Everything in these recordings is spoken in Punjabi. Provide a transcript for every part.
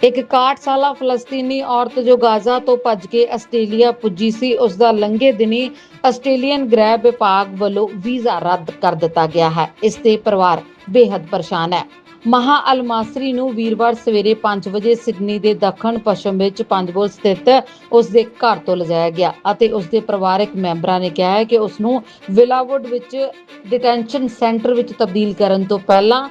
ਇੱਕ 61 ਸਾਲਾ ਫਲਸਤੀਨੀ ਔਰਤ ਜੋ ਗਾਜ਼ਾ ਤੋਂ ਭੱਜ ਕੇ ਆਸਟ੍ਰੇਲੀਆ ਪੁੱਜੀ ਸੀ ਉਸ ਦਾ ਲੰਘੇ ਦਿਨੀ ਆਸਟ੍ਰੇਲੀਅਨ ਗ੍ਰਹਿ ਵਿਭਾਗ ਵੱਲੋਂ ਵੀਜ਼ਾ ਰੱਦ ਕਰ ਦਿੱਤਾ ਗਿਆ ਹੈ। ਇਸ ਤੇ ਪਰਿਵਾਰ ਬੇहद ਪਰੇਸ਼ਾਨ ਹੈ। ਮਹਾ ਅਲਮਾਸਰੀ ਨੂੰ ਵੀਰਵਾਰ ਸਵੇਰੇ 5 ਵਜੇ ਸਿਡਨੀ ਦੇ ਦੱਖਣ ਪੱਛਮ ਵਿੱਚ ਪੰਜਬੋਲ ਸਥਿਤ ਉਸ ਦੇ ਘਰ ਤੋਂ ਲਿਜਾਇਆ ਗਿਆ ਅਤੇ ਉਸ ਦੇ ਪਰਿਵਾਰਕ ਮੈਂਬਰਾਂ ਨੇ ਕਿਹਾ ਹੈ ਕਿ ਉਸ ਨੂੰ ਵਿਲਾਵੁੱਡ ਵਿੱਚ ਡਿਟੈਂਸ਼ਨ ਸੈਂਟਰ ਵਿੱਚ ਤਬਦੀਲ ਕਰਨ ਤੋਂ ਪਹਿਲਾਂ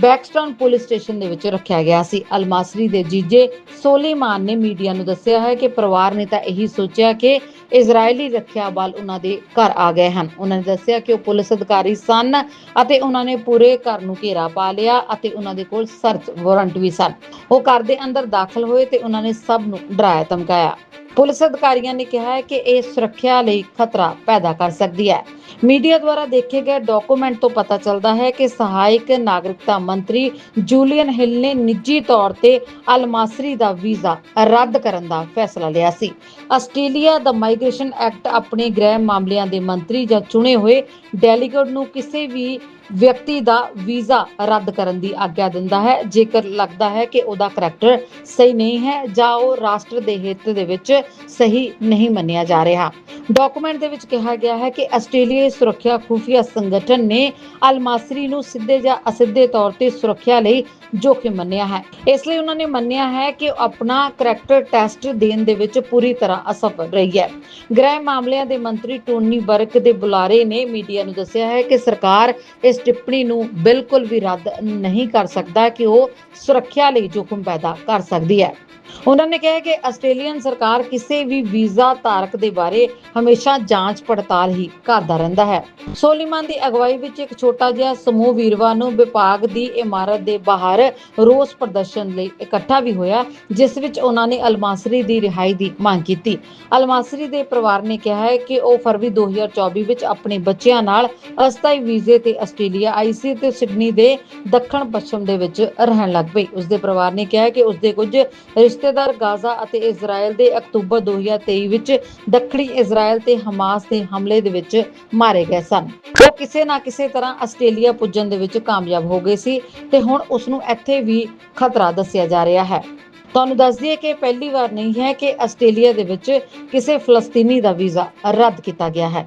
ਬੈਕਸਟਨ ਪੁਲਿਸ ਸਟੇਸ਼ਨ ਦੇ ਵਿੱਚ ਰੱਖਿਆ ਗਿਆ ਸੀ। ਅਲਮਾਸਰੀ ਦੇ ਜੀਜੇ ਸੋਲੀਮਾਨ ਨੇ ਮੀਡੀਆ ਨੂੰ ਦੱਸਿਆ ਹੈ ਕਿ ਪਰਿਵਾਰ ਨੇ ਤਾਂ ਇਹੀ ਸੋਚਿਆ ਕਿ ਇਜ਼ਰਾਈਲੀ ਰੱਖਿਆ ਬਲ ਉਹਨਾਂ ਦੇ ਘਰ ਆ ਗਏ ਹਨ। ਉਹਨਾਂ ਨੇ ਦੱਸਿਆ ਕਿ ਉਹ ਪੁਲਿਸ ਅਧਿਕਾਰੀ ਸਨ ਅਤੇ ਉਹਨਾਂ ਨੇ ਪੂਰੇ ਘਰ ਨੂੰ ਘੇਰਾ ਪਾ ਲਿਆ ਅਤੇ ਉਹਨਾਂ ਦੇ ਕੋਲ ਸਰਚ ਵਾਰੰਟ ਵੀ ਸਨ। ਉਹ ਘਰ ਦੇ ਅੰਦਰ ਦਾਖਲ ਹੋਏ ਤੇ ਉਹਨਾਂ ਨੇ ਸਭ ਨੂੰ ਡਰਾਇਆ ਧਮਕਾਇਆ। ਪੁਲਿਸ ਅਧਿਕਾਰੀਆਂ ਨੇ ਕਿਹਾ ਹੈ ਕਿ ਇਹ ਸੁਰੱਖਿਆ ਲਈ ਖਤਰਾ ਪੈਦਾ ਕਰ ਸਕਦੀ ਹੈ। ਮੀਡੀਆ ਦੁਆਰਾ ਦੇਖੇ ਗਏ ਡਾਕੂਮੈਂਟ ਤੋਂ ਪਤਾ ਚੱਲਦਾ ਹੈ ਕਿ ਸਹਾਇਕ ਨਾਗਰਿਕਤਾ ਮੰਤਰੀ ਜੂਲੀਅਨ ਹਿਲ ਨੇ ਨਿੱਜੀ ਤੌਰ ਤੇ ਅਲਮਾਸਰੀ ਦਾ ਵੀਜ਼ਾ ਰੱਦ ਕਰਨ ਦਾ ਫੈਸਲਾ ਲਿਆ ਸੀ। ਆਸਟ੍ਰੇਲੀਆ ਦਾ ਮਾਈਗ੍ਰੇਸ਼ਨ ਐਕਟ ਆਪਣੇ ਗ੍ਰਹਿ ਮਾਮਲਿਆਂ ਦੇ ਮੰਤਰੀ ਜਾਂ ਚੁਣੇ ਹੋਏ ਡੈਲੀਗੇਟ ਨੂੰ ਕਿਸੇ ਵੀ ਵਿਅਕਤੀ ਦਾ ਵੀਜ਼ਾ ਰੱਦ ਕਰਨ ਦੀ ਆਗਿਆ ਦਿੰਦਾ ਹੈ। ਜੇਕਰ ਲੱਗਦਾ ਹੈ ਕਿ ਉਹਦਾ ਕਰੈਕਟਰ ਸਹੀ ਨਹੀਂ ਹੈ ਜਾਂ ਉਹ ਰਾਸ਼ਟਰ ਦੇ ਹਿੱਤ ਦੇ ਵਿੱਚ ਸਹੀ ਨਹੀਂ ਮੰਨਿਆ ਜਾ ਰਿਹਾ। ਡਾਕੂਮੈਂਟ ਦੇ ਵਿੱਚ ਕਿਹਾ ਗਿਆ ਹੈ ਕਿ ਆਸਟ੍ਰੇਲੀਆਈ ਸੁਰੱਖਿਆ ਖੁਫੀਆ ਸੰਗਠਨ ਨੇ ਅਲਮਾਸਰੀ ਨੂੰ ਸਿੱਧੇ ਜਾਂ ਅਸਿੱਧੇ ਤੌਰ ਤੇ ਸੁਰੱਖਿਆ ਲਈ ਜੋਖਿਮ ਮੰਨਿਆ ਹੈ। ਇਸ ਲਈ ਉਹਨਾਂ ਨੇ ਮੰਨਿਆ ਹੈ ਕਿ ਆਪਣਾ ਕਰੈਕਟਰ ਟੈਸਟ ਦੇਣ ਦੇ ਵਿੱਚ ਪੂਰੀ ਤਰ੍ਹਾਂ ਅਸਫਲ ਰਹੀ ਹੈ। ਗ੍ਰਹਿ ਮਾਮਲਿਆਂ ਦੇ ਮੰਤਰੀ ਟੋਨੀ ਬਰਕ ਦੇ ਬੁਲਾਰੇ ਨੇ ਮੀਡੀਆ ਨੂੰ ਦੱਸਿਆ ਹੈ ਕਿ ਸਰਕਾਰ ਇਸ ਟਿੱਪਣੀ ਨੂੰ ਬਿਲਕੁਲ ਵੀ ਰੱਦ ਨਹੀਂ ਕਰ ਸਕਦਾ ਕਿ ਉਹ ਸੁਰੱਖਿਆ ਲਈ ਜੋਖਮ ਪੈਦਾ ਕਰ ਸਕਦੀ ਹੈ। ਉਹਨਾਂ ਨੇ ਕਿਹਾ ਕਿ ਆਸਟ੍ਰੇਲੀਅਨ ਸਰਕਾਰ ਕਿਸੇ ਵੀ ਵੀਜ਼ਾ ਧਾਰਕ ਦੇ ਬਾਰੇ ਹਮੇਸ਼ਾ ਜਾਂਚ ਪੜਤਾਲ ਹੀ ਕਰਦਾ ਰਹਿੰਦਾ ਹੈ। ਸੋਲੀਮਾਨ ਦੀ ਅਗਵਾਈ ਵਿੱਚ ਇੱਕ ਛੋਟਾ ਜਿਹਾ ਸਮੂਹ ਵੀਰਵਾਰ ਨੂੰ ਵਿਭਾਗ ਦੀ ਇਮਾਰਤ ਦੇ ਬਾਹਰ ਰੋਸ ਪ੍ਰਦਰਸ਼ਨ ਲਈ ਇਕੱਠਾ ਵੀ ਹੋਇਆ, ਜਿਸ ਵਿੱਚ ਉਹਨਾਂ ਨੇ ਅਲਮਾਸਰੀ ਦੀ ਰਿਹਾਈ ਦੀ ਮੰਗ ਕੀਤੀ। ਅਲਮਾਸਰੀ ਦੇ ਪਰਿਵਾਰ ਨੇ ਕਿਹਾ ਹੈ ਕਿ ਉਹ ਫਰਵਰੀ 2024 ਵਿੱਚ ਆਪਣੇ ਬੱਚਿਆਂ ਨਾਲ ਅਸਥਾਈ ਵੀਜ਼ੇ ਤੇ ਆਸਟ੍ਰੇਲੀਆ ਆਈ ਸੀ ਤੇ ਸਿਡਨੀ ਦੇ ਦੱਖਣ ਪੱਛਮ ਦੇ ਵਿੱਚ ਰਹਿਣ ਲੱਗ ਪਈ। ਉਸ ਦੇ ਪਰਿਵਾਰ ਨੇ ਕਿਹਾ ਕਿ ਉਸ ਦੇ ਕੁਝ ਰਿਸ਼ਤੇਦਾਰ ਗਾਜ਼ਾ ਅਤੇ ਇਜ਼ਰਾਈਲ ਦੇ ਅਕਤੂਬਰ 2023 ਵਿੱਚ ਦੱਖਣੀ ਇਜ਼ਰਾਈਲ ਤੇ ਹਮਾਸ ਦੇ ਹਮਲੇ ਦੇ ਵਿੱਚ ਮਾਰੇ ਗਏ ਸਨ। ਉਹ ਕਿਸੇ ਨਾ ਕਿਸੇ ਤਰ੍ਹਾਂ ਆਸਟ੍ਰੇਲੀਆ ਪੁੱਜਣ ਦੇ ਵਿੱਚ ਕਾਮਯਾਬ ਹੋ ਗਏ ਸੀ ਤੇ ਹੁਣ ਉਸ ਨੂੰ ਇੱਥੇ ਵੀ ਖਤਰਾ ਦੱਸਿਆ ਜਾ ਰਿਹਾ ਹੈ। ਤੁਹਾਨੂੰ ਦੱਸ ਦਈਏ ਕਿ ਪਹਿਲੀ ਵਾਰ ਨਹੀਂ ਹੈ ਕਿ ਆਸਟ੍ਰੇਲੀਆ ਦੇ ਵਿੱਚ ਕਿਸੇ ਫਲਸਤੀਨੀ ਦਾ ਵੀਜ਼ਾ ਰੱਦ ਕੀਤਾ ਗਿਆ ਹੈ।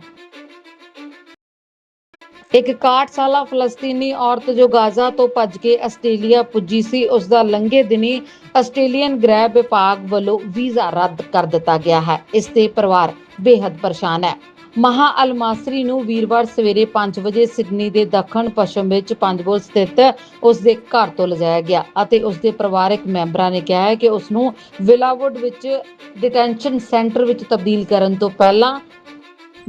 ਇੱਕ 61 ਸਾਲਾ ਫਲਸਤੀਨੀ ਔਰਤ ਜੋ ਗਾਜ਼ਾ ਤੋਂ ਭੱਜ ਕੇ ਆਸਟ੍ਰੇਲੀਆ ਪੁੱਜੀ ਸੀ ਉਸ ਦਾ ਲੰਘੇ ਦਿਨੀ ਆਸਟ੍ਰੇਲੀਅਨ ਗ੍ਰਹਿ ਵਿਭਾਗ ਵੱਲੋਂ ਵੀਜ਼ਾ ਰੱਦ ਕਰ ਦਿੱਤਾ ਗਿਆ ਹੈ। ਇਸ ਤੇ ਪਰਿਵਾਰ ਬੇहद ਪਰੇਸ਼ਾਨ ਹੈ। ਮਹਾ ਅਲਮਾਸਰੀ ਨੂੰ ਵੀਰਵਾਰ ਸਵੇਰੇ 5 ਵਜੇ ਸਿਡਨੀ ਦੇ ਦੱਖਣ ਪੱਛਮ ਵਿੱਚ ਪੰਜਬੋਲ ਸਥਿਤ ਉਸ ਦੇ ਘਰ ਤੋਂ ਲਿਜਾਇਆ ਗਿਆ ਅਤੇ ਉਸ ਦੇ ਪਰਿਵਾਰਕ ਮੈਂਬਰਾਂ ਨੇ ਕਿਹਾ ਹੈ ਕਿ ਉਸ ਨੂੰ ਵਿਲਾਵੁੱਡ ਵਿੱਚ ਡਿਟੈਂਸ਼ਨ ਸੈਂਟਰ ਵਿੱਚ ਤਬਦੀਲ ਕਰਨ ਤੋਂ ਪਹਿਲਾਂ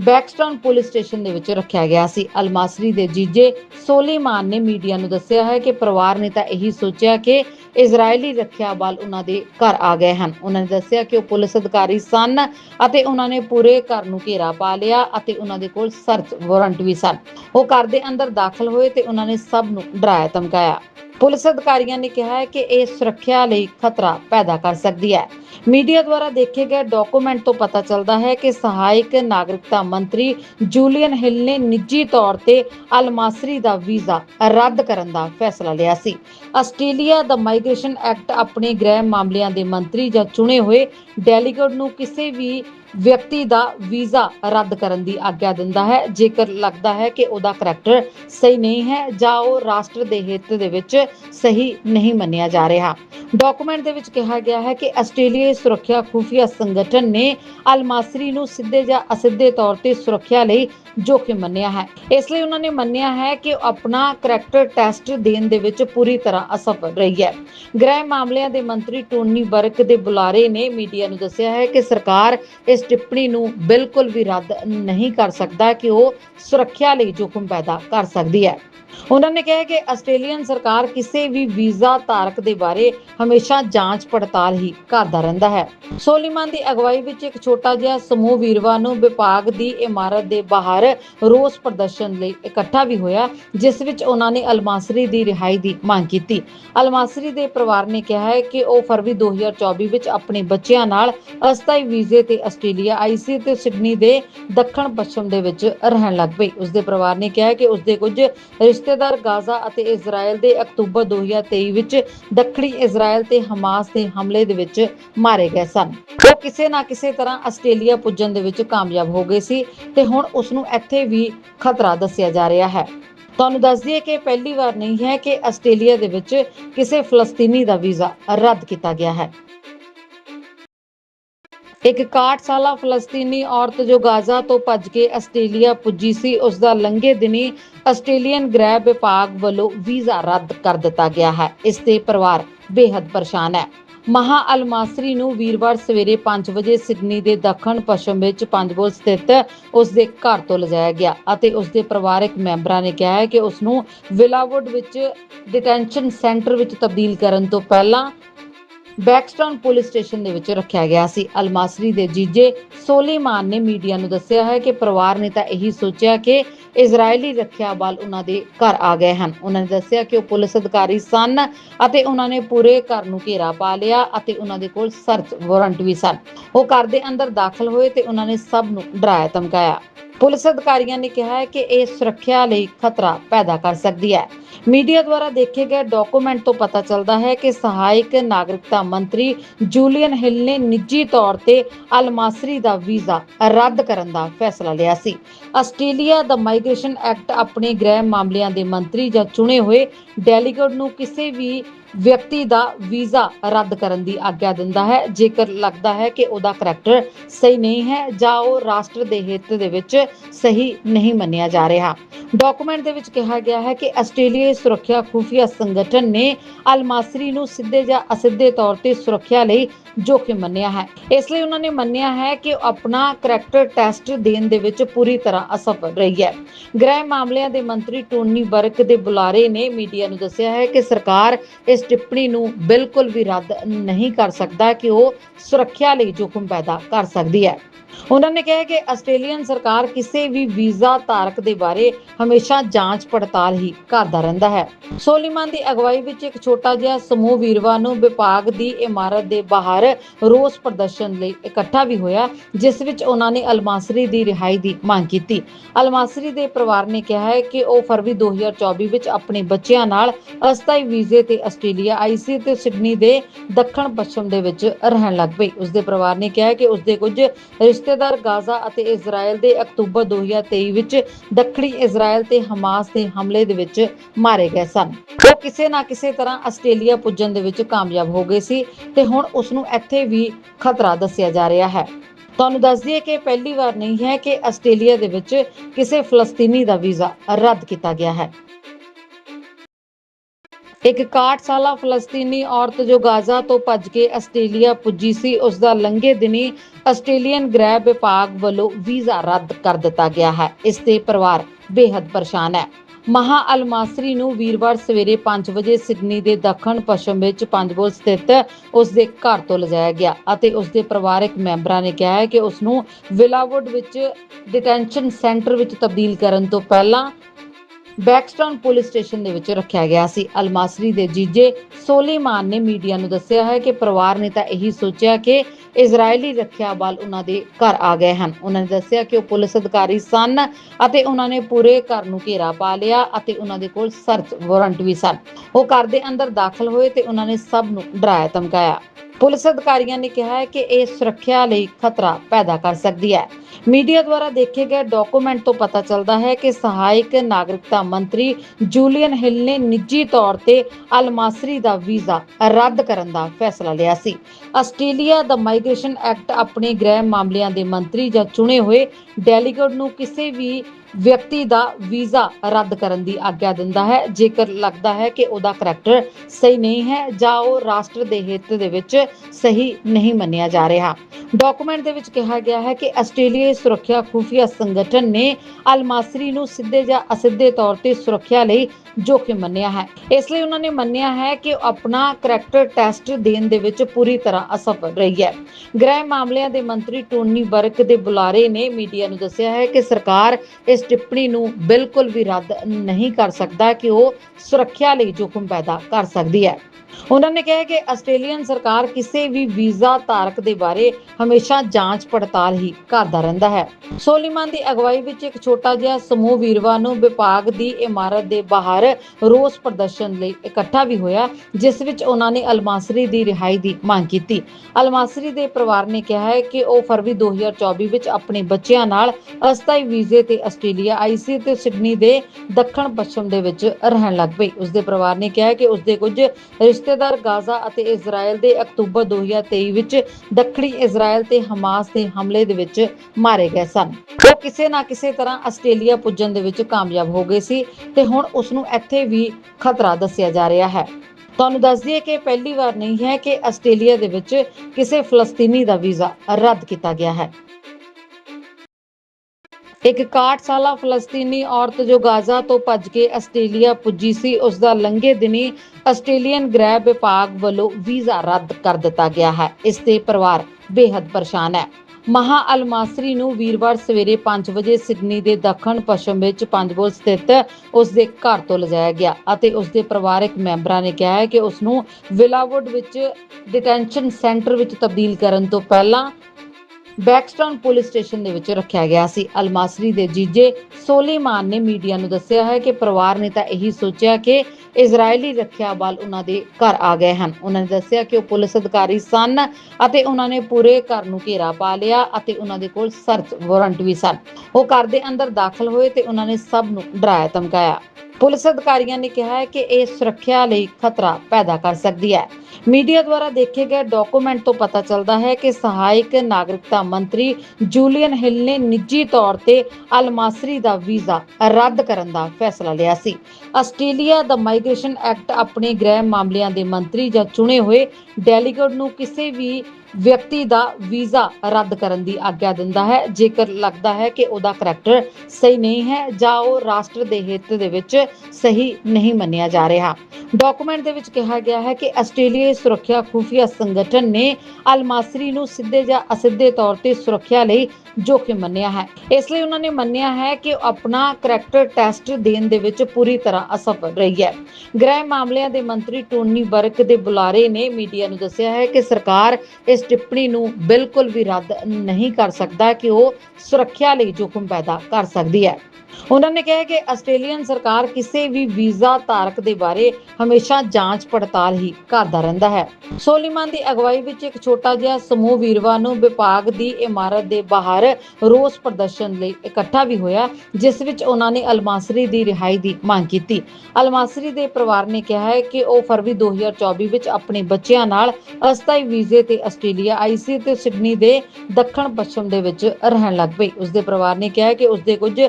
ਬੈਕਸਟਨ ਪੁਲਿਸ ਸਟੇਸ਼ਨ ਦੇ ਵਿੱਚ ਰੱਖਿਆ ਗਿਆ ਸੀ। ਅਲਮਾਸਰੀ ਦੇ ਜੀਜੇ ਸੋਲੀਮਾਨ ਨੇ ਮੀਡੀਆ ਨੂੰ ਦੱਸਿਆ ਹੈ ਕਿ ਪਰਿਵਾਰ ਨੇ ਤਾਂ ਇਹੀ ਸੋਚਿਆ ਕਿ ਇਜ਼ਰਾਈਲੀ ਰੱਖਿਆ ਬਲ ਉਹਨਾਂ ਦੇ ਘਰ ਆ ਗਏ ਹਨ। ਉਹਨਾਂ ਨੇ ਦੱਸਿਆ ਕਿ ਉਹ ਪੁਲਿਸ ਅਧਿਕਾਰੀ ਸਨ ਅਤੇ ਉਹਨਾਂ ਨੇ ਪੂਰੇ ਘਰ ਨੂੰ ਘੇਰਾ ਪਾ ਲਿਆ ਅਤੇ ਉਹਨਾਂ ਦੇ ਕੋਲ ਸਰਚ ਵਾਰੰਟ ਵੀ ਸਨ। ਉਹ ਘਰ ਦੇ ਅੰਦਰ ਦਾਖਲ ਹੋਏ ਤੇ ਉਹਨਾਂ ਨੇ ਸਭ ਨੂੰ ਡਰਾਇਆ ਧਮਕਾਇਆ। ਪੁਲਿਸ ਅਧਿਕਾਰੀਆਂ ਨੇ ਕਿਹਾ ਹੈ ਕਿ ਇਹ ਸੁਰੱਖਿਆ ਲਈ ਖਤਰਾ ਪੈਦਾ ਕਰ ਸਕਦੀ ਹੈ। ਮੀਡੀਆ ਦੁਆਰਾ ਦੇਖੇ ਗਏ ਡਾਕੂਮੈਂਟ ਤੋਂ ਪਤਾ ਚੱਲਦਾ ਹੈ ਕਿ ਸਹਾਇਕ ਨਾਗਰਿਕਤਾ ਮੰਤਰੀ ਜੂਲੀਅਨ ਹਿਲ ਨੇ ਨਿੱਜੀ ਤੌਰ ਤੇ ਅਲਮਾਸਰੀ ਦਾ ਵੀਜ਼ਾ ਰੱਦ ਕਰਨ ਦਾ ਫੈਸਲਾ ਲਿਆ ਸੀ। ਆਸਟ੍ਰੇਲੀਆ ਦਾ ਮਾਈਗ੍ਰੇਸ਼ਨ ਐਕਟ ਆਪਣੇ ਗ੍ਰਹਿ ਮਾਮਲਿਆਂ ਦੇ ਮੰਤਰੀ ਜਾਂ ਚੁਣੇ ਹੋਏ ਡੈਲੀਗੇਟ ਨੂੰ ਕਿਸੇ ਵੀ ਵਿਅਕਤੀ ਦਾ ਵੀਜ਼ਾ ਰੱਦ ਕਰਨ ਦੀ ਆਗਿਆ ਦਿੰਦਾ ਹੈ। ਜੇਕਰ ਲੱਗਦਾ ਹੈ ਕਿ ਉਹਦਾ ਕਰੈਕਟਰ ਸਹੀ ਨਹੀਂ ਹੈ ਜਾਂ ਉਹ ਰਾਸ਼ਟਰ ਦੇ ਹਿੱਤ ਦੇ ਵਿੱਚ ਸਹੀ ਨਹੀਂ ਮੰਨਿਆ ਜਾ ਰਿਹਾ। ਡਾਕੂਮੈਂਟ ਦੇ ਵਿੱਚ ਕਿਹਾ ਗਿਆ ਹੈ ਕਿ ਆਸਟ੍ਰੇਲੀਆਈ ਸੁਰੱਖਿਆ ਖੁਫੀਆ ਸੰਗਠਨ ਨੇ ਅਲਮਾਸਰੀ ਨੂੰ ਸਿੱਧੇ ਜਾਂ ਅਸਿੱਧੇ ਤੌਰ ਤੇ ਸੁਰੱਖਿਆ ਲਈ ਜੋਖਿਮ ਮੰਨਿਆ ਹੈ। ਇਸ ਲਈ ਉਹਨਾਂ ਨੇ ਮੰਨਿਆ ਹੈ ਕਿ ਆਪਣਾ ਕਰੈਕਟਰ ਟੈਸਟ ਦੇਣ ਦੇ ਵਿੱਚ ਪੂਰੀ ਤਰ੍ਹਾਂ ਅਸਫਲ ਰਹੀ ਹੈ। ਗ੍ਰਹਿ ਮਾਮਲਿਆਂ ਦੇ ਮੰਤਰੀ ਟੋਨੀ ਬਰਕ ਦੇ ਬੁਲਾਰੇ ਨੇ ਮੀਡੀਆ ਨੂੰ ਦੱਸਿਆ ਹੈ ਕਿ ਸਰਕਾਰ ਇਸ ਟਿੱਪਣੀ ਨੂੰ ਬਿਲਕੁਲ ਵੀ ਰੱਦ ਨਹੀਂ ਕਰ ਸਕਦਾ ਕਿ ਉਹ ਸੁਰੱਖਿਆ ਲਈ ਜੋਖਮ ਪੈਦਾ ਕਰ ਸਕਦੀ ਹੈ। ਉਹਨਾਂ ਨੇ ਕਿਹਾ ਕਿ ਆਸਟ੍ਰੇਲੀਅਨ ਸਰਕਾਰ ਕਿਸੇ ਵੀ ਵੀਜ਼ਾ ਧਾਰਕ ਦੇ ਬਾਰੇ ਹਮੇਸ਼ਾ ਜਾਂਚ ਪੜਤਾਲ ਹੀ ਕਰਦਾ ਰਹਿੰਦਾ ਹੈ। ਸੋਲੀਮਾਨ ਦੀ ਅਗਵਾਈ ਵਿੱਚ ਇੱਕ ਛੋਟਾ ਜਿਹਾ ਸਮੂਹ ਵੀਰਵਾਰ ਨੂੰ ਵਿਭਾਗ ਦੀ ਇਮਾਰਤ ਦੇ ਬਾਹਰ ਰੋਸ ਪ੍ਰਦਰਸ਼ਨ ਲਈ ਇਕੱਠਾ ਵੀ ਹੋਇਆ, ਜਿਸ ਵਿੱਚ ਉਹਨਾਂ ਨੇ ਅਲਮਾਸਰੀ ਦੀ ਰਿਹਾਈ ਦੀ ਮੰਗ ਕੀਤੀ। ਅਲਮਾਸਰੀ ਦੇ ਪਰਿਵਾਰ ਨੇ ਕਿਹਾ ਹੈ ਕਿ ਉਹ ਫਰਵਰੀ 2024 ਵਿੱਚ ਆਪਣੇ ਬੱਚਿਆਂ ਨਾਲ ਅਸਥਾਈ ਵੀਜ਼ੇ ਤੇ ਆਸਟ੍ਰੇਲੀਆ ਆਸਟ੍ਰੇਲੀਆ ਆਈ ਸੀ ਤੇ ਸਿਡਨੀ ਦੇ ਦੱਖਣ ਪੱਛਮ ਦੇ ਵਿੱਚ ਰਹਿਣ ਲੱਗ ਪਈ। ਉਸ ਦੇ ਪਰਿਵਾਰ ਨੇ ਕਿਹਾ ਕਿ ਉਸ ਦੇ ਕੁਝ ਰਿਸ਼ਤੇਦਾਰ ਗਾਜ਼ਾ ਅਤੇ ਇਜ਼ਰਾਈਲ ਦੇ ਅਕਤੂਬਰ 2023 ਵਿੱਚ ਦੱਖਣੀ ਇਜ਼ਰਾਈਲ ਤੇ ਹਮਾਸ ਦੇ ਹਮਲੇ ਦੇ ਵਿੱਚ ਮਾਰੇ ਗਏ ਸਨ। ਉਹ ਕਿਸੇ ਨਾ ਕਿਸੇ ਤਰ੍ਹਾਂ ਆਸਟ੍ਰੇਲੀਆ ਪੁੱਜਣ ਦੇ ਵਿੱਚ ਕਾਮਯਾਬ ਹੋ ਗਏ ਸੀ ਤੇ ਹੁਣ ਉਸ ਨੂੰ ਇੱਥੇ ਵੀ ਖਤਰਾ ਦੱਸਿਆ ਜਾ ਰਿਹਾ ਹੈ। ਤੁਹਾਨੂੰ ਦੱਸ ਦਈਏ ਕਿ ਪਹਿਲੀ ਵਾਰ ਨਹੀਂ ਹੈ ਕਿ ਆਸਟ੍ਰੇਲੀਆ ਦੇ ਵਿੱਚ ਕਿਸੇ ਫਲਸਤੀਨੀ ਦਾ ਵੀਜ਼ਾ ਰੱਦ ਕੀਤਾ ਗਿਆ ਹੈ। ਇੱਕ 61 ਸਾਲਾ ਫਲਸਤੀਨੀ ਔਰਤ ਜੋ ਗਾਜ਼ਾ ਤੋਂ ਭੱਜ ਕੇ ਆਸਟ੍ਰੇਲੀਆ ਪੁੱਜੀ ਸੀ ਉਸ ਦਾ ਲੰਘੇ ਦਿਨੀ ਆਸਟ੍ਰੇਲੀਅਨ ਗ੍ਰਹਿ ਵਿਭਾਗ ਵੱਲੋਂ ਵੀਜ਼ਾ ਰੱਦ ਕਰ ਦਿੱਤਾ ਗਿਆ ਹੈ। ਇਸ ਤੇ ਪਰਿਵਾਰ ਬੇहद ਪਰੇਸ਼ਾਨ ਹੈ। ਮਹਾ ਅਲਮਾਸਰੀ ਨੂੰ ਵੀਰਵਾਰ ਸਵੇਰੇ 5 ਵਜੇ ਸਿਡਨੀ ਦੇ ਦੱਖਣ ਪੱਛਮ ਵਿੱਚ ਪੰਜਬੋਲ ਸਥਿਤ ਉਸ ਦੇ ਘਰ ਤੋਂ ਲਿਜਾਇਆ ਗਿਆ ਅਤੇ ਉਸ ਦੇ ਪਰਿਵਾਰਕ ਮੈਂਬਰਾਂ ਨੇ ਕਿਹਾ ਹੈ ਕਿ ਉਸ ਨੂੰ ਵਿਲਾਵੁੱਡ ਵਿੱਚ ਡਿਟੈਂਸ਼ਨ ਸੈਂਟਰ ਵਿੱਚ ਤਬਦੀਲ ਕਰਨ ਤੋਂ ਪਹਿਲਾਂ ਬੈਕਸਟਨ ਪੁਲਿਸ ਸਟੇਸ਼ਨ ਦੇ ਵਿੱਚ ਰੱਖਿਆ ਗਿਆ ਸੀ। ਅਲਮਾਸਰੀ ਦੇ ਜੀਜੇ ਸੋਲੀਮਾਨ ਨੇ ਮੀਡੀਆ ਨੂੰ ਦੱਸਿਆ ਹੈ ਕਿ ਪਰਿਵਾਰ ਨੇ ਤਾਂ ਇਹੀ ਸੋਚਿਆ ਕਿ ਇਜ਼ਰਾਈਲੀ ਰੱਖਿਆ ਬਲ ਉਹਨਾਂ ਦੇ ਘਰ ਆ ਗਏ ਹਨ। ਉਹਨਾਂ ਨੇ ਦੱਸਿਆ ਕਿ ਉਹ ਪੁਲਿਸ ਅਧਿਕਾਰੀ ਸਨ ਅਤੇ ਉਹਨਾਂ ਨੇ ਪੂਰੇ ਘਰ ਨੂੰ ਘੇਰਾ ਪਾ ਲਿਆ ਅਤੇ ਉਹਨਾਂ ਦੇ ਕੋਲ ਸਰਚ ਵਾਰੰਟ ਵੀ ਸਨ। ਉਹ ਘਰ ਦੇ ਅੰਦਰ ਦਾਖਲ ਹੋਏ ਤੇ ਉਹਨਾਂ ਨੇ ਸਭ ਨੂੰ ਡਰਾਇਆ, ਧਮਕਾਇਆ। ਪੁਲਿਸ ਅਧਿਕਾਰੀਆਂ ਨੇ ਕਿਹਾ ਹੈ ਕਿ ਇਹ ਸੁਰੱਖਿਆ ਲਈ ਖਤਰਾ ਪੈਦਾ ਕਰ ਸਕਦੀ ਹੈ। ਮੀਡੀਆ ਦੁਆਰਾ ਦੇਖੇ ਗਏ ਡਾਕੂਮੈਂਟ ਤੋਂ ਪਤਾ ਚੱਲਦਾ ਹੈ ਕਿ ਸਹਾਇਕ ਨਾਗਰਿਕਤਾ ਮੰਤਰੀ ਜੂਲੀਅਨ ਹਿਲ ਨੇ ਨਿੱਜੀ ਤੌਰ ਤੇ ਅਲਮਾਸਰੀ ਦਾ ਵੀਜ਼ਾ ਰੱਦ ਕਰਨ ਦਾ ਫੈਸਲਾ ਲਿਆ ਸੀ। ਆਸਟ੍ਰੇਲੀਆ ਦਾ ਮਾਈਗ੍ਰੇਸ਼ਨ ਐਕਟ ਆਪਣੇ ਗ੍ਰਹਿ ਮਾਮਲਿਆਂ ਦੇ ਮੰਤਰੀ ਜਾਂ ਚੁਣੇ ਹੋਏ ਡੈਲੀਗੇਟ ਨੂੰ ਕਿਸੇ ਵੀ ਵਿਅਕਤੀ ਦਾ ਵੀਜ਼ਾ ਰੱਦ ਕਰਨ ਦੀ ਆਗਿਆ ਦਿੰਦਾ ਹੈ। ਜੇਕਰ ਲੱਗਦਾ ਹੈ ਕਿ ਉਹਦਾ ਕਰੈਕਟਰ ਸਹੀ ਨਹੀਂ ਹੈ ਜਾਂ ਉਹ ਰਾਸ਼ਟਰ ਦੇ ਹਿੱਤ ਦੇ ਵਿੱਚ ਸਹੀ ਨਹੀਂ ਮੰਨਿਆ ਜਾ ਰਿਹਾ। ਡਾਕੂਮੈਂਟ ਦੇ ਵਿੱਚ ਕਿਹਾ ਗਿਆ ਹੈ ਕਿ ਆਸਟ੍ਰੇਲੀਆਈ ਸੁਰੱਖਿਆ ਖੁਫੀਆ ਸੰਗਠਨ ਨੇ ਅਲਮਾਸਰੀ ਨੂੰ ਸਿੱਧੇ ਜਾਂ ਅਸਿੱਧੇ ਤੌਰ ਤੇ ਸੁਰੱਖਿਆ ਲਈ ਜੋਖਿਮ ਮੰਨਿਆ ਹੈ। ਇਸ ਲਈ ਉਹਨਾਂ ਨੇ ਮੰਨਿਆ ਹੈ ਕਿ ਆਪਣਾ ਕਰੈਕਟਰ ਟੈਸਟ ਦੇਣ ਦੇ ਵਿੱਚ ਪੂਰੀ ਤਰ੍ਹਾਂ ਅਸਫਲ ਰਹੀ ਹੈ। ਗ੍ਰਹਿ ਮਾਮਲਿਆਂ ਦੇ ਮੰਤਰੀ ਟੋਨੀ ਬਰਕ ਦੇ ਬੁਲਾਰੇ ਨੇ ਮੀਡੀਆ ਨੂੰ ਦੱਸਿਆ ਹੈ ਕਿ ਸਰਕਾਰ ਇਸ ਟਿੱਪਣੀ ਨੂੰ ਬਿਲਕੁਲ ਵੀ ਰੱਦ ਨਹੀਂ ਕਰ ਸਕਦਾ ਕਿ ਉਹ ਸੁਰੱਖਿਆ ਲਈ ਜੋਖਮ ਪੈਦਾ ਕਰ ਸਕਦੀ ਹੈ। ਉਹਨਾਂ ਨੇ ਕਿਹਾ ਕਿ ਆਸਟ੍ਰੇਲੀਅਨ ਸਰਕਾਰ ਕਿਸੇ ਵੀ ਵੀਜ਼ਾ ਧਾਰਕ ਦੇ ਬਾਰੇ ਹਮੇਸ਼ਾ ਜਾਂਚ ਪੜਤਾਲ ਹੀ ਕਰਦਾ ਰਹਿੰਦਾ ਹੈ। ਸੋਲੀਮਾਨ ਦੀ ਅਗਵਾਈ ਵਿੱਚ ਇੱਕ ਛੋਟਾ ਜਿਹਾ ਸਮੂਹ ਵੀਰਵਾਰ ਨੂੰ ਵਿਭਾਗ ਦੀ ਇਮਾਰਤ ਦੇ ਬਾਹਰ ਰੋਸ ਪ੍ਰਦਰਸ਼ਨ ਲਈ ਇਕੱਠਾ ਵੀ ਹੋਇਆ, ਜਿਸ ਵਿੱਚ ਉਹਨਾਂ ਨੇ ਅਲਮਾਸਰੀ ਦੀ ਰਿਹਾਈ ਦੀ ਮੰਗ ਕੀਤੀ। ਅਲਮਾਸਰੀ ਦੇ ਪਰਿਵਾਰ ਨੇ ਕਿਹਾ ਹੈ ਕਿ ਉਹ ਫਰਵਰੀ 2024 ਵਿੱਚ ਆਪਣੇ ਬੱਚਿਆਂ ਨਾਲ ਅਸਥਾਈ ਵੀਜ਼ੇ ਤੇ ਆਸਟ੍ਰੇਲੀਆ ਆਈ ਸੀ ਤੇ ਸਿਡਨੀ ਦੇ ਦੱਖਣ ਪੱਛਮ ਦੇ ਵਿੱਚ ਰਹਿਣ ਲੱਗ ਪਈ। ਉਸ ਦੇ ਪਰਿਵਾਰ ਨੇ ਕਿਹਾ ਕਿ ਉਸ ਦੇ ਕੁਝ ਰਿਸ਼ਤੇਦਾਰ ਗਾਜ਼ਾ ਅਤੇ ਇਜ਼ਰਾਈਲ ਦੇ ਅਕਤੂਬਰ 2023 ਵਿੱਚ ਦੱਖਣੀ ਇਜ਼ਰਾਈਲ ਤੇ ਹਮਾਸ ਦੇ ਹਮਲੇ ਦੇ ਵਿੱਚ ਮਾਰੇ ਗਏ ਸਨ। ਉਹ ਕਿਸੇ ਨਾ ਕਿਸੇ ਤਰ੍ਹਾਂ ਆਸਟ੍ਰੇਲੀਆ ਪੁੱਜਣ ਦੇ ਵਿੱਚ ਕਾਮਯਾਬ ਹੋ ਗਏ ਸੀ ਤੇ ਹੁਣ ਉਸ ਨੂੰ ਇੱਥੇ ਵੀ ਖਤਰਾ ਦੱਸਿਆ ਜਾ ਰਿਹਾ ਹੈ। ਤੁਹਾਨੂੰ ਦੱਸ ਦਈਏ ਕਿ ਪਹਿਲੀ ਵਾਰ ਨਹੀਂ ਹੈ ਕਿ ਆਸਟ੍ਰੇਲੀਆ ਦੇ ਵਿੱਚ ਕਿਸੇ ਫਲਸਤੀਨੀ ਦਾ ਵੀਜ਼ਾ ਰੱਦ ਕੀਤਾ ਗਿਆ ਹੈ। ਇੱਕ 61 ਸਾਲਾ ਫਲਸਤੀਨੀ ਔਰਤ ਜੋ ਗਾਜ਼ਾ ਤੋਂ ਭੱਜ ਕੇ ਆਸਟ੍ਰੇਲੀਆ ਪੁੱਜੀ ਸੀ ਉਸ ਦਾ ਲੰਘੇ ਦਿਨੀ ਆਸਟ੍ਰੇਲੀਅਨ ਗ੍ਰਹਿ ਵਿਭਾਗ ਵੱਲੋਂ ਵੀਜ਼ਾ ਰੱਦ ਕਰ ਦਿੱਤਾ ਗਿਆ ਹੈ। ਇਸ ਤੇ ਪਰਿਵਾਰ ਬੇहद ਪਰੇਸ਼ਾਨ ਹੈ। ਮਹਾ ਅਲਮਾਸਰੀ ਨੂੰ ਵੀਰਵਾਰ ਸਵੇਰੇ 5 ਵਜੇ ਸਿਡਨੀ ਦੇ ਦੱਖਣ ਪੱਛਮ ਵਿੱਚ ਪੰਜਬੋਲ ਸਥਿਤ ਉਸ ਦੇ ਘਰ ਤੋਂ ਲਿਜਾਇਆ ਗਿਆ ਅਤੇ ਉਸ ਦੇ ਪਰਿਵਾਰਕ ਮੈਂਬਰਾਂ ਨੇ ਕਿਹਾ ਹੈ ਕਿ ਉਸ ਨੂੰ ਵਿਲਾਵੁੱਡ ਵਿੱਚ ਡਿਟੈਂਸ਼ਨ ਸੈਂਟਰ ਵਿੱਚ ਤਬਦੀਲ ਕਰਨ ਤੋਂ ਪਹਿਲਾਂ ਬੈਕਸਟਨ ਪੁਲਿਸ ਸਟੇਸ਼ਨ ਦੇ ਵਿੱਚ ਰੱਖਿਆ ਗਿਆ ਸੀ। ਅਲਮਾਸਰੀ ਦੇ ਜੀਜੇ ਸੋਲੀਮਾਨ ਨੇ ਮੀਡੀਆ ਨੂੰ ਦੱਸਿਆ ਹੈ ਕਿ ਪਰਿਵਾਰ ਨੇ ਤਾਂ ਇਹੀ ਸੋਚਿਆ ਕਿ ਇਜ਼ਰਾਈਲੀ ਰੱਖਿਆ ਬਲ ਉਹਨਾਂ ਦੇ ਘਰ ਆ ਗਏ ਹਨ। ਉਹਨਾਂ ਨੇ ਦੱਸਿਆ ਕਿ ਉਹ ਪੁਲਿਸ ਅਧਿਕਾਰੀ ਸਨ ਅਤੇ ਉਹਨਾਂ ਨੇ ਪੂਰੇ ਘਰ ਨੂੰ ਘੇਰਾ ਪਾ ਲਿਆ ਅਤੇ ਉਹਨਾਂ ਦੇ ਕੋਲ ਸਰਚ ਵਾਰੰਟ ਵੀ ਸਨ। ਉਹ ਘਰ ਦੇ ਅੰਦਰ ਦਾਖਲ ਹੋਏ ਤੇ ਉਹਨਾਂ ਨੇ ਸਭ ਨੂੰ ਡਰਾਇਆ ਧਮਕਾਇਆ ਪੁਲਿਸ ਅਧਿਕਾਰੀਆਂ ਨੇ ਕਿਹਾ ਹੈ ਕਿ ਇਹ ਸੁਰੱਖਿਆ ਲਈ ਖਤਰਾ ਪੈਦਾ ਕਰ ਸਕਦੀ ਹੈ। ਮੀਡੀਆ ਦੁਆਰਾ ਦੇਖੇ ਗਏ ਡਾਕੂਮੈਂਟ ਤੋਂ ਪਤਾ ਚੱਲਦਾ ਹੈ ਕਿ ਸਹਾਇਕ ਨਾਗਰਿਕਤਾ ਮੰਤਰੀ ਜੂਲੀਅਨ ਹਿਲ ਨੇ ਨਿੱਜੀ ਤੌਰ ਤੇ ਅਲਮਾਸਰੀ ਦਾ ਵੀਜ਼ਾ ਰੱਦ ਕਰਨ ਦਾ ਫੈਸਲਾ ਲਿਆ ਸੀ। ਆਸਟ੍ਰੇਲੀਆ ਦਾ ਮਾਈਗ੍ਰੇਸ਼ਨ ਐਕਟ ਆਪਣੇ ਗ੍ਰਹਿ ਮਾਮਲਿਆਂ ਦੇ ਮੰਤਰੀ ਜਾਂ ਚੁਣੇ ਹੋਏ ਡੈਲੀਗੇਟ ਨੂੰ ਕਿਸੇ ਵੀ ਵਿਅਕਤੀ ਦਾ ਵੀਜ਼ਾ ਰੱਦ ਕਰਨ ਦੀ ਆਗਿਆ ਦਿੰਦਾ ਹੈ। ਜੇਕਰ ਲੱਗਦਾ ਹੈ ਕਿ ਉਹਦਾ ਕਰੈਕਟਰ ਸਹੀ ਨਹੀਂ ਹੈ ਜਾਂ ਉਹ ਰਾਸ਼ਟਰ ਦੇ ਹਿੱਤ ਦੇ ਵਿੱਚ ਸਹੀ ਨਹੀਂ ਮੰਨਿਆ ਜਾ ਰਿਹਾ। ਡਾਕੂਮੈਂਟ ਦੇ ਵਿੱਚ ਕਿਹਾ ਗਿਆ ਹੈ ਕਿ ਆਸਟ੍ਰੇਲੀਆਈ ਸੁਰੱਖਿਆ ਖੁਫੀਆ ਸੰਗਠਨ ਨੇ ਅਲਮਾਸਰੀ ਨੂੰ ਸਿੱਧੇ ਜਾਂ ਅਸਿੱਧੇ ਤੌਰ ਤੇ ਸੁਰੱਖਿਆ ਲਈ ਜੋਖਿਮ ਮੰਨਿਆ ਹੈ। ਇਸ ਲਈ ਉਹਨਾਂ ਨੇ ਮੰਨਿਆ ਹੈ ਕਿ ਆਪਣਾ ਕਰੈਕਟਰ ਟੈਸਟ ਦੇਣ ਦੇ ਵਿੱਚ ਪੂਰੀ ਤਰ੍ਹਾਂ ਅਸਫਲ ਰਹੀ ਹੈ। ਗ੍ਰਹਿ ਮਾਮਲਿਆਂ ਦੇ ਮੰਤਰੀ ਟੋਨੀ ਬਰਕ ਦੇ ਬੁਲਾਰੇ ਨੇ ਮੀਡੀਆ ਨੂੰ ਦੱਸਿਆ ਹੈ ਕਿ ਸਰਕਾਰ ਇਸ ਟਿੱਪਣੀ ਨੂੰ ਬਿਲਕੁਲ ਵੀ ਰੱਦ ਨਹੀਂ ਕਰ ਸਕਦਾ ਕਿ ਉਹ ਸੁਰੱਖਿਆ ਲਈ ਜੋਖਮ ਪੈਦਾ ਕਰ ਸਕਦੀ ਹੈ। ਉਹਨਾਂ ਨੇ ਕਿਹਾ ਕਿ ਆਸਟ੍ਰੇਲੀਅਨ ਸਰਕਾਰ ਕਿਸੇ ਵੀ ਵੀਜ਼ਾ ਧਾਰਕ ਦੇ ਬਾਰੇ ਹਮੇਸ਼ਾ ਜਾਂਚ ਪੜਤਾਲ ਹੀ ਕਰਦਾ ਰਹਿੰਦਾ ਹੈ। ਸੋਲੀਮਾਨ ਦੀ ਅਗਵਾਈ ਵਿੱਚ ਇੱਕ ਛੋਟਾ ਜਿਹਾ ਸਮੂਹ ਵੀਰਵਾਰ ਨੂੰ ਵਿਭਾਗ ਦੀ ਇਮਾਰਤ ਦੇ ਬਾਹਰ ਰੋਸ ਪ੍ਰਦਰਸ਼ਨ ਲਈ ਇਕੱਠਾ ਵੀ ਹੋਇਆ, ਜਿਸ ਵਿੱਚ ਉਹਨਾਂ ਨੇ ਅਲਮਾਸਰੀ ਦੀ ਰਿਹਾਈ ਦੀ ਮੰਗ ਕੀਤੀ। ਅਲਮਾਸਰੀ ਦੇ ਪਰਿਵਾਰ ਨੇ ਕਿਹਾ ਹੈ ਕਿ ਉਹ ਫਰਵਰੀ 2024 ਵਿੱਚ ਆਪਣੇ ਬੱਚਿਆਂ ਨਾਲ ਅਸਥਾਈ ਵੀਜ਼ੇ ਤੇ ਆਸਟ੍ਰੇਲੀਆ ਆਈ ਸੀ ਤੇ ਸਿਡਨੀ ਦੇ ਦੱਖਣ ਪੱਛਮ ਦੇ ਵਿੱਚ ਰਹਿਣ ਲੱਗ ਪਈ। ਉਸਦੇ ਪਰਿਵਾਰ ਨੇ ਕਿਹਾ ਹੈ ਕਿ ਉਸਦੇ ਕੁਝ ਰਿਸ਼ਤੇਦਾਰ ਗਾਜ਼ਾ ਅਤੇ ਇਜ਼ਰਾਈਲ ਦੇ ਅਕਤੂਬਰ 2023 ਵਿੱਚ ਦੱਖਣੀ ਇਜ਼ਰਾਈਲ ਤੇ ਹਮਾਸ ਦੇ ਹਮਲੇ ਦੇ ਵਿੱਚ ਮਾਰੇ ਗਏ ਸਨ। ਉਹ ਕਿਸੇ ਨਾ ਕਿਸੇ ਤਰ੍ਹਾਂ ਆਸਟ੍ਰੇਲੀਆ ਪੁੱਜਣ ਦੇ ਵਿੱਚ ਕਾਮਯਾਬ ਹੋ ਗਏ ਸੀ ਤੇ ਹੁਣ ਉਸ ਨੂੰ ਇੱਥੇ ਵੀ ਖਤਰਾ ਦੱਸਿਆ ਜਾ ਰਿਹਾ ਹੈ। ਤੁਹਾਨੂੰ ਦੱਸ ਦਈਏ ਕਿ ਪਹਿਲੀ ਵਾਰ ਨਹੀਂ ਹੈ ਕਿ ਆਸਟ੍ਰੇਲੀਆ ਦੇ ਵਿੱਚ ਕਿਸੇ ਫਲਸਤੀਨੀ ਦਾ ਵੀਜ਼ਾ ਰੱਦ ਕੀਤਾ ਗਿਆ ਹੈ। ਇੱਕ 61 ਸਾਲਾ ਫਲਸਤੀਨੀ ਔਰਤ ਜੋ ਗਾਜ਼ਾ ਤੋਂ ਭੱਜ ਕੇ ਆਸਟ੍ਰੇਲੀਆ ਪੁੱਜੀ ਸੀ ਉਸ ਦਾ ਲੰਘੇ ਦਿਨੀ ਆਸਟ੍ਰੇਲੀਅਨ ਗ੍ਰਹਿ ਵਿਭਾਗ ਵੱਲੋਂ ਵੀਜ਼ਾ ਰੱਦ ਕਰ ਦਿੱਤਾ ਗਿਆ ਹੈ। ਇਸ ਤੇ ਪਰਿਵਾਰ ਬੇहद ਪਰੇਸ਼ਾਨ ਹੈ। ਮਹਾ ਅਲਮਾਸਰੀ ਨੂੰ ਵੀਰਵਾਰ ਸਵੇਰੇ 5 ਵਜੇ ਸਿਡਨੀ ਦੇ ਦੱਖਣ ਪੱਛਮ ਵਿੱਚ ਪੰਜਬੋਲ ਸਥਿਤ ਉਸ ਦੇ ਘਰ ਤੋਂ ਲਿਜਾਇਆ ਗਿਆ ਅਤੇ ਉਸ ਦੇ ਪਰਿਵਾਰਕ ਮੈਂਬਰਾਂ ਨੇ ਕਿਹਾ ਹੈ ਕਿ ਉਸ ਨੂੰ ਵਿਲਾਵੁੱਡ ਵਿੱਚ ਡਿਟੈਂਸ਼ਨ ਸੈਂਟਰ ਵਿੱਚ ਤਬਦੀਲ ਕਰਨ ਤੋਂ ਪਹਿਲਾਂ ਬੈਕਸਟਨ ਪੁਲਿਸ ਸਟੇਸ਼ਨ ਦੇ ਵਿੱਚ ਰੱਖਿਆ ਗਿਆ ਸੀ। ਅਲਮਾਸਰੀ ਦੇ ਜੀਜੇ ਸੋਲੀਮਾਨ ਨੇ ਮੀਡੀਆ ਨੂੰ ਦੱਸਿਆ ਹੈ ਕਿ ਪਰਿਵਾਰ ਨੇ ਤਾਂ ਇਹੀ ਸੋਚਿਆ ਕਿ ਇਜ਼ਰਾਈਲੀ ਰੱਖਿਆ ਬਲ ਉਹਨਾਂ ਦੇ ਘਰ ਆ ਗਏ ਹਨ। ਉਹਨਾਂ ਨੇ ਦੱਸਿਆ ਕਿ ਉਹ ਪੁਲਿਸ ਅਧਿਕਾਰੀ ਸਨ ਅਤੇ ਉਹਨਾਂ ਨੇ ਪੂਰੇ ਘਰ ਨੂੰ ਘੇਰਾ ਪਾ ਲਿਆ ਅਤੇ ਉਹਨਾਂ ਦੇ ਕੋਲ ਸਰਚ ਵਾਰੰਟ ਵੀ ਸਨ। ਉਹ ਘਰ ਦੇ ਅੰਦਰ ਦਾਖਲ ਹੋਏ ਤੇ ਉਹਨਾਂ ਨੇ ਸਭ ਨੂੰ ਡਰਾਇਆ ਧਮਕਾਇਆ। ਪੁਲਿਸ ਅਧਿਕਾਰੀਆਂ ਨੇ ਕਿਹਾ ਹੈ ਕਿ ਇਹ ਸੁਰੱਖਿਆ ਲਈ ਖਤਰਾ ਪੈਦਾ ਕਰ ਸਕਦੀ ਹੈ। ਮੀਡੀਆ ਦੁਆਰਾ ਦੇਖੇ ਗਏ ਡਾਕੂਮੈਂਟ ਤੋਂ ਪਤਾ ਚੱਲਦਾ ਹੈ ਕਿ ਸਹਾਇਕ ਨਾਗਰਿਕਤਾ ਮੰਤਰੀ ਜੂਲੀਅਨ ਹਿਲ ਨੇ ਨਿੱਜੀ ਤੌਰ ਤੇ ਅਲਮਾਸਰੀ ਦਾ ਵੀਜ਼ਾ ਰੱਦ ਕਰਨ ਦਾ ਫੈਸਲਾ ਲਿਆ ਸੀ। ਆਸਟ੍ਰੇਲੀਆ ਦਾ ਮਾਈਗ੍ਰੇਸ਼ਨ ਐਕਟ ਆਪਣੇ ਗ੍ਰਹਿ ਮਾਮਲਿਆਂ ਦੇ ਮੰਤਰੀ ਜਾਂ ਚੁਣੇ ਹੋਏ ਡੈਲੀਗੇਟ ਨੂੰ ਕਿਸੇ ਵੀ ਵਿਅਕਤੀ ਦਾ ਵੀਜ਼ਾ ਰੱਦ ਕਰਨ ਦੀ ਆਗਿਆ ਦਿੰਦਾ ਹੈ। ਜੇਕਰ ਲੱਗਦਾ ਹੈ ਕਿ ਉਹਦਾ ਕਰੈਕਟਰ ਸਹੀ ਨਹੀਂ ਹੈ ਜਾਂ ਉਹ ਰਾਸ਼ਟਰ ਦੇ ਹਿੱਤ ਦੇ ਵਿੱਚ ਸਹੀ ਨਹੀਂ ਮੰਨਿਆ ਜਾ ਰਿਹਾ। ਡਾਕੂਮੈਂਟ ਦੇ ਵਿੱਚ ਕਿਹਾ ਗਿਆ ਹੈ ਕਿ ਆਸਟ੍ਰੇਲੀਆਈ ਸੁਰੱਖਿਆ ਖੁਫੀਆ ਸੰਗਠਨ ਨੇ ਅਲਮਾਸਰੀ ਨੂੰ ਸਿੱਧੇ ਜਾਂ ਅਸਿੱਧੇ ਤੌਰ ਤੇ ਸੁਰੱਖਿਆ ਲਈ ਜੋਖਿਮ ਮੰਨਿਆ ਹੈ। ਇਸ ਲਈ ਉਹਨਾਂ ਨੇ ਮੰਨਿਆ ਹੈ ਕਿ ਆਪਣਾ ਕਰੈਕਟਰ ਟੈਸਟ ਦੇਣ ਦੇ ਵਿੱਚ ਪੂਰੀ ਤਰ੍ਹਾਂ ਅਸਫਲ ਰਹੀ ਹੈ। ਗ੍ਰਹਿ ਮਾਮਲਿਆਂ ਦੇ ਮੰਤਰੀ ਟੋਨੀ ਬਰਕ ਦੇ ਬੁਲਾਰੇ ਨੇ ਮੀਡੀਆ ਨੂੰ ਦੱਸਿਆ ਹੈ ਕਿ ਸਰਕਾਰ ਇਸ ਟਿੱਪਣੀ ਨੂੰ ਬਿਲਕੁਲ ਵੀ ਰੱਦ ਨਹੀਂ ਕਰ ਸਕਦਾ ਕਿ ਉਹ ਸੁਰੱਖਿਆ ਲਈ ਜੋਖਮ ਪੈਦਾ ਕਰ ਸਕਦੀ ਹੈ। ਉਹਨਾਂ ਨੇ ਕਿਹਾ ਕਿ ਆਸਟ੍ਰੇਲੀਅਨ ਸਰਕਾਰ ਕਿਸੇ ਵੀ ਵੀਜ਼ਾ ਧਾਰਕ ਦੇ ਬਾਰੇ ਹਮੇਸ਼ਾ ਜਾਂਚ ਪੜਤਾਲ ਹੀ ਕਰਦਾ ਰਹਿੰਦਾ ਹੈ। ਸੋਲੀਮਾਨ ਦੀ ਅਗਵਾਈ ਵਿੱਚ ਇੱਕ ਛੋਟਾ ਜਿਹਾ ਸਮੂਹ ਵੀਰਵਾਰ ਨੂੰ ਵਿਭਾਗ ਦੀ ਇਮਾਰਤ ਦੇ ਬਾਹਰ ਰੋਸ ਪ੍ਰਦਰਸ਼ਨ ਲਈ ਇਕੱਠਾ ਵੀ ਹੋਇਆ, ਜਿਸ ਵਿੱਚ ਉਹਨਾਂ ਨੇ ਅਲਮਾਸਰੀ ਦੀ ਰਿਹਾਈ ਦੀ ਮੰਗ ਕੀਤੀ। ਅਲਮਾਸਰੀ ਦੇ ਪਰਿਵਾਰ ਨੇ ਕਿਹਾ ਹੈ ਕਿ ਉਹ ਫਰਵਰੀ 2024 ਵਿੱਚ ਆਪਣੇ ਬੱਚਿਆਂ ਨਾਲ ਅਸਥਾਈ ਵੀਜ਼ੇ ਤੇ ਆਸਟ੍ਰੇਲੀਆ ਆਈ ਸੀ ਤੇ ਸਿਡਨੀ ਦੇ ਦੱਖਣ ਪੱਛਮ ਦੇ ਵਿੱਚ ਰਹਿਣ ਲੱਗ ਪਈ। ਉਸਦੇ ਪਰਿਵਾਰ ਨੇ ਕਿਹਾ ਹੈ ਕਿ ਉਸਦੇ ਕੁਝ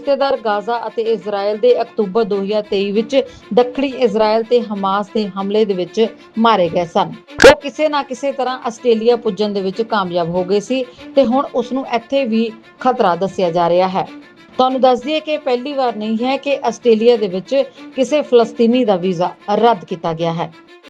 ਰਿਸ਼ਤੇਦਾਰ ਗਾਜ਼ਾ ਅਤੇ ਇਜ਼ਰਾਈਲ ਦੇ ਅਕਤੂਬਰ 2023 ਵਿੱਚ ਦੱਖਣੀ ਇਜ਼ਰਾਈਲ ਤੇ ਹਮਾਸ ਦੇ ਹਮਲੇ ਦੇ ਵਿੱਚ ਮਾਰੇ ਗਏ ਸਨ। ਉਹ ਕਿਸੇ ਨਾ ਕਿਸੇ ਤਰ੍ਹਾਂ ਆਸਟ੍ਰੇਲੀਆ ਪੁੱਜਣ ਦੇ ਵਿੱਚ ਕਾਮਯਾਬ ਹੋ ਗਏ ਸੀ ਤੇ ਹੁਣ ਉਸ ਨੂੰ ਇੱਥੇ ਵੀ ਖਤਰਾ ਦੱਸਿਆ ਜਾ ਰਿਹਾ ਹੈ। ਤੁਹਾਨੂੰ ਦੱਸ ਦਈਏ ਕਿ ਪਹਿਲੀ ਵਾਰ ਨਹੀਂ ਹੈ ਕਿ ਆਸਟ੍ਰੇਲੀਆ ਦੇ ਵਿੱਚ ਕਿਸੇ ਫਲਸਤੀਨੀ ਦਾ ਵੀਜ਼ਾ ਰੱਦ ਕੀਤਾ ਗਿਆ ਹੈ।